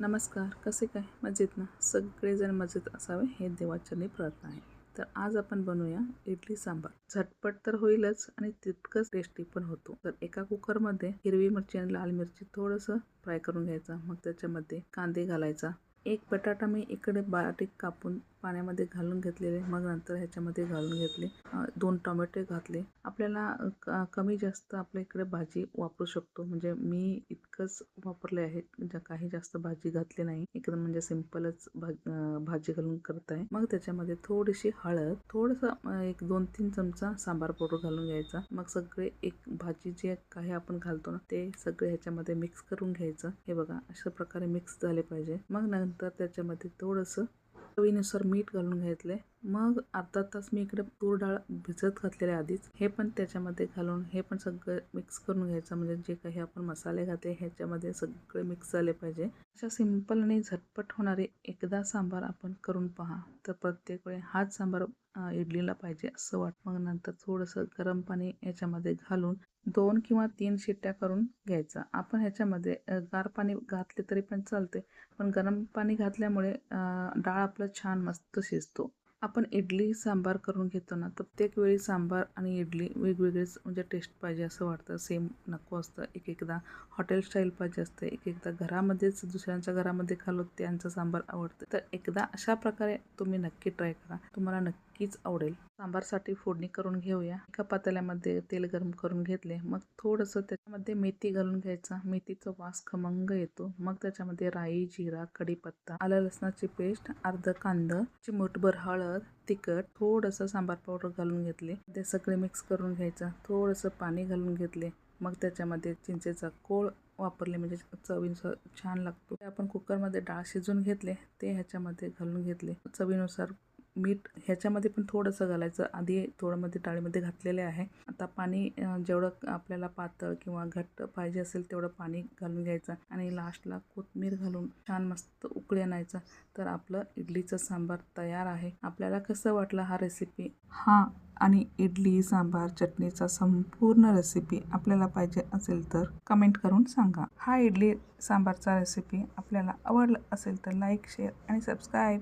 नमस्कार कसे काय? मजेत ना? सगळेजण मजेत असावे हे देवाचरणी प्रार्थना आहे. तर आज आपण बनवूया इडली सांबार. झटपट तर होईलच आणि तितकंच टेस्टी पण होतो. तर एका कुकरमध्ये हिरवी मिरची आणि लाल मिरची थोडंसं फ्राय करून घ्यायचा. मग त्याच्यामध्ये कांदे घालायचा. एक बटाटा मी इकडे बारीक कापून पाण्यामध्ये घालून घेतलेले मग नंतर ह्याच्यामध्ये घालून घेतले. दोन टोमॅटो घातले. आपल्याला कमी जास्त आपल्या इकडे भाजी वापरू शकतो. म्हणजे मी इतकंच वापरले आहे ज्या काही जास्त भाजी घातली नाही. एकदम म्हणजे सिम्पलच भाजी घालून करत आहे. मग त्याच्यामध्ये थोडीशी हळद थोडंसं एक दोन तीन चमचा सांबार पावडर घालून घ्यायचा. मग सगळे एक भाजी जे काही आपण घालतो ना ते सगळे ह्याच्यामध्ये मिक्स करून घ्यायचं. हे बघा अशा प्रकारे मिक्स झाले पाहिजे. मग नंतर त्याच्यामध्ये थोडंसं चवीनुसार मीठ घालून घेतले मग अर्धा तास मी इकडे तूर डाळ भिजत घातलेल्या आधीच हे पण त्याच्यामध्ये घालून हे पण सगळं मिक्स करून घ्यायचं. म्हणजे जे काही आपण मसाले घातले ह्याच्यामध्ये सगळे मिक्स झाले पाहिजे. अशा सिंपल आणि झटपट होणारे एकदा सांबार आपण करून पहा. तर प्रत्येक वेळी हाच सांबार इडलीला पाहिजे असं वाट मग नंतर थोडंसं गरम पाणी याच्यामध्ये घालून दोन किंवा तीन शिट्ट्या करून घ्यायचा. आपण ह्याच्यामध्ये गार पाणी घातले तरी पण चालते पण गरम पाणी घातल्यामुळे डाळ आपलं छान मस्त शिजतो. आपण इडली सांबार करून घेतो ना प्रत्येक वेळी सांबार आणि इडली वेगवेगळेच म्हणजे टेस्ट पाहिजे असं वाटतं. सेम नको असतं. एक एकदा हॉटेल स्टाईल पाहिजे असतं. एक एकदा घरामध्येच दुसऱ्यांच्या घरामध्ये खालो त्यांचं सांबार आवडतं. तर एकदा अशा प्रकारे तुम्ही नक्की ट्राय करा. तुम्हाला नक्की नक्कीच आवडेल. सांबारसाठी फोडणी करून घेऊया. एका पातेल्यामध्ये तेल गरम करून घेतले. मग थोडंसं त्याच्यामध्ये मेथी घालून घ्यायचा. मेथीचा वास खमंग येतो. मग त्याच्यामध्ये राई जिरा कढीपत्ता आलं लसणाची पेस्ट अर्ध कांदा चिमूटभर हळद तिखट थोडंसं सांबार पावडर घालून घेतले. ते सगळे मिक्स करून घ्यायचं. थोडंसं पाणी घालून घेतले. मग त्याच्यामध्ये चिंचेचा कोळ वापरले. म्हणजे चवीनुसार छान लागतो. आपण कुकरमध्ये डाळ शिजून घेतले. ते ह्याच्यामध्ये घालून घेतले. चवीनुसार मीठ ह्याच्यामध्ये पण थोडंसं घालायचं. आधी थोडं मध्ये डाळीमध्ये घातलेले आहे. आता पाणी जेवढं आपल्याला पातळ किंवा घट्ट पाहिजे असेल तेवढं पाणी घालून घ्यायचं आणि लास्टला कोथमीर घालून छान मस्त उकळी आणायचं. तर आपलं इडलीचं सांबार तयार आहे. आपल्याला कसं वाटलं हा रेसिपी हा आणि इडली सांबार चटणीचा संपूर्ण रेसिपी आपल्याला पाहिजे असेल तर कमेंट करून सांगा. हा इडली सांबारचा रेसिपी आपल्याला आवडला असेल तर लाईक शेअर आणि सबस्क्राईब